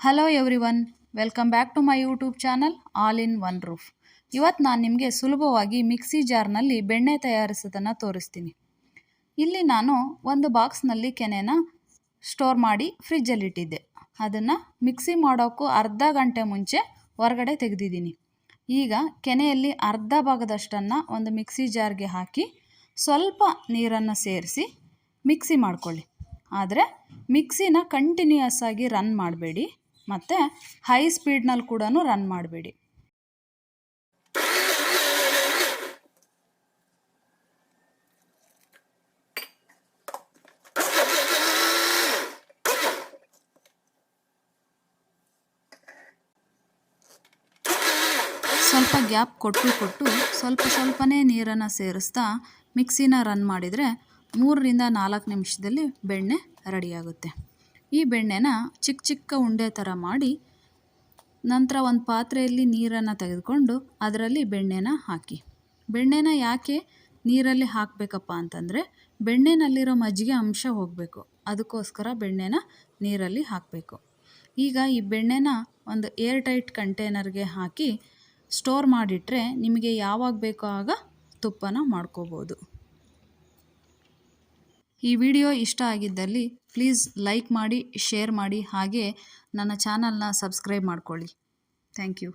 Hello everyone welcome back to my YouTube channel all in one roof ಇವತ್ತು ನಾನು ನಿಮಗೆ ಸುಲಭವಾಗಿ ಮಿಕ್ಸಿ ಜಾರ್ನಲ್ಲಿ ಬೆಣ್ಣೆ ತಯಾರಿಸೋದನ್ನು ತೋರಿಸ್ತೀನಿ. ಇಲ್ಲಿ ನಾನು ಒಂದು ಬಾಕ್ಸ್ನಲ್ಲಿ ಕೆನೆನ ಸ್ಟೋರ್ ಮಾಡಿ ಫ್ರಿಜ್ಜಲ್ಲಿಟ್ಟಿದ್ದೆ ಅದನ್ನು ಮಿಕ್ಸಿ ಮಾಡೋಕ್ಕೂ ಅರ್ಧ ಗಂಟೆ ಮುಂಚೆ ಹೊರಗಡೆ ತೆಗೆದಿದ್ದೀನಿ. ಈಗ ಕೆನೆಯಲ್ಲಿ ಅರ್ಧ ಭಾಗದಷ್ಟನ್ನು ಒಂದು ಮಿಕ್ಸಿ ಜಾರ್ಗೆ ಹಾಕಿ ಸ್ವಲ್ಪ ನೀರನ್ನು ಸೇರಿಸಿ ಮಿಕ್ಸಿ ಮಾಡ್ಕೊಳ್ಳಿ. ಆದರೆ ಮಿಕ್ಸಿನ ಕಂಟಿನ್ಯೂಯಸ್ ಆಗಿ ರನ್ ಮಾಡಬೇಡಿ. ಮತ್ತು ಹೈ ಸ್ಪೀಡ್ನಲ್ಲಿ ಕೂಡ ರನ್ ಮಾಡಬೇಡಿ. ಸ್ವಲ್ಪ ಗ್ಯಾಪ್ ಕೊಟ್ಟು ಕೊಟ್ಟು ಸ್ವಲ್ಪ ಸ್ವಲ್ಪನೇ ನೀರನ್ನು ಸೇರಿಸ್ತಾ ಮಿಕ್ಸಿನ ರನ್ ಮಾಡಿದರೆ ಮೂರರಿಂದ ನಾಲ್ಕು ನಿಮಿಷದಲ್ಲಿ ಬೆಣ್ಣೆ ರೆಡಿಯಾಗುತ್ತೆ ಈ ಬೆಣ್ಣೆನ ಚಿಕ್ಕ ಚಿಕ್ಕ ಉಂಡೆ ಥರ ಮಾಡಿ ನಂತರ ಒಂದು ಪಾತ್ರೆಯಲ್ಲಿ ನೀರನ್ನು ತೆಗೆದುಕೊಂಡು ಅದರಲ್ಲಿ ಬೆಣ್ಣೆನ ಹಾಕಿ. ಬೆಣ್ಣೆನ ಯಾಕೆ ನೀರಲ್ಲಿ ಹಾಕಬೇಕಪ್ಪ ಅಂತಂದರೆ ಬೆಣ್ಣೆನಲ್ಲಿರೋ ಮಜ್ಜಿಗೆ ಅಂಶ ಹೋಗಬೇಕು. ಅದಕ್ಕೋಸ್ಕರ ಬೆಣ್ಣೆನ ನೀರಲ್ಲಿ ಹಾಕಬೇಕು. ಈಗ ಈ ಬೆಣ್ಣೆನ ಒಂದು ಏರ್ ಟೈಟ್ ಕಂಟೈನರ್ಗೆ ಹಾಕಿ ಸ್ಟೋರ್ ಮಾಡಿಟ್ರೆ ನಿಮಗೆ ಯಾವಾಗ ಬೇಕೋ ಆಗ ತುಪ್ಪನ ಮಾಡ್ಕೋಬೋದು. ಈ ವಿಡಿಯೋ ಇಷ್ಟ ಆಗಿದ್ದಲ್ಲಿ ಪ್ಲೀಸ್ ಲೈಕ್ ಮಾಡಿ, ಶೇರ್ ಮಾಡಿ ಹಾಗೆ ನನ್ನ ಚಾನಲ್ನ ಸಬ್ಸ್ಕ್ರೈಬ್ ಮಾಡ್ಕೊಳ್ಳಿ. Thank you.